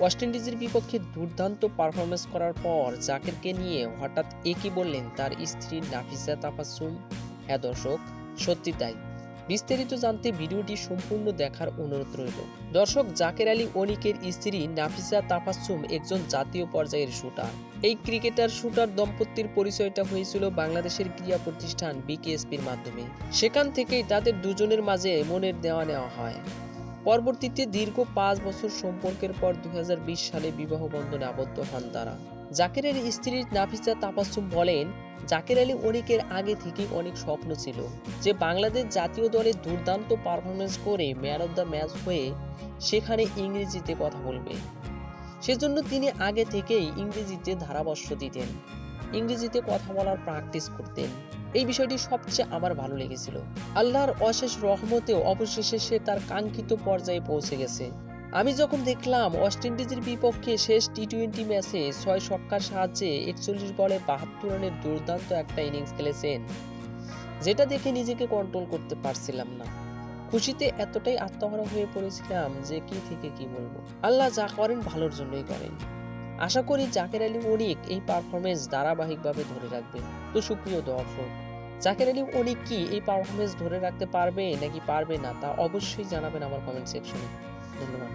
West ইন্ডিজের বিপক্ষে দুর্দান্ত পারফরমেন্স করার পর জাকেরকে নিয়ে হঠাৎ একই বললেন তার স্ত্রী নাফিসা তাফাসুম হ্যাঁ দর্শক, সত্যি তাই। বিস্তারিত জানতে ভিডিওটি সম্পূর্ণ দেখার অনুরোধ রইল। দর্শক, জাকের আলী অনিকের স্ত্রী নাফিসা তাফাসুম একজন জাতীয় পর্যায়ের শুটার। এই ক্রিকেটার শুটার দম্পতির পরিচয়টা হয়েছিল বাংলাদেশের ক্রীড়া প্রতিষ্ঠান বিকেএসপির মাধ্যমে। সেখান থেকেই তাদের দুজনের মাঝে মনের দেওয়া নেওয়া হয়। পরবর্তীতে দীর্ঘ পাঁচ বছর সম্পর্কের পর দুই সালে বিবাহ বন্ধনে আবদ্ধ হন তারা। জাকেরের স্ত্রী নাফিসা তাপাসুম বলেন, জাকের আলী অনেকের আগে থেকেই অনেক স্বপ্ন ছিল যে বাংলাদেশ জাতীয় দলে দুর্দান্ত পারফরমেন্স করে ম্যান অব দ্য ম্যাচ হয়ে সেখানে ইংরেজিতে কথা বলবে। সেজন্য তিনি আগে থেকেই ইংরেজিতে ধারাবর্ষ দিতেন। ইংরেজিতে কথা বলার প্র্যাকটিস করতেন। এই বিষয়টি সবচেয়ে আমার ভালো লেগেছিল। আল্লাহর অশেষ রহমতেও অবশেষে সে তার কাঙ্ক্ষিত পর্যায়ে পৌঁছে গেছে। আমি যখন দেখলাম ওয়েস্ট ইন্ডিজের বিপক্ষে শেষ টি টোয়েন্টি ম্যাচে ছয় ছক্কার সাহায্যে একচল্লিশ বলে বাহাত্তর রানের দুর্দান্ত একটা ইনিংস খেলেছেন, যেটা দেখে নিজেকে কন্ট্রোল করতে পারছিলাম না। খুশিতে এতটাই আত্মহারা হয়ে পড়েছিলাম যে কি থেকে কি বলব। আল্লাহ যা করেন ভালোর জন্যই করেন। আশা করি জাকের আলী অনিক এই পারফরমেন্স ধারাবাহিকভাবে ধরে রাখবে। তো সুপ্রিয় দর্শক, জাকের আলী অনিক কি এই পারফরমেন্স ধরে রাখতে পারবে নাকি পারবে না তা অবশ্যই জানাবেন আমার কমেন্ট সেকশনে ধন্যবাদ।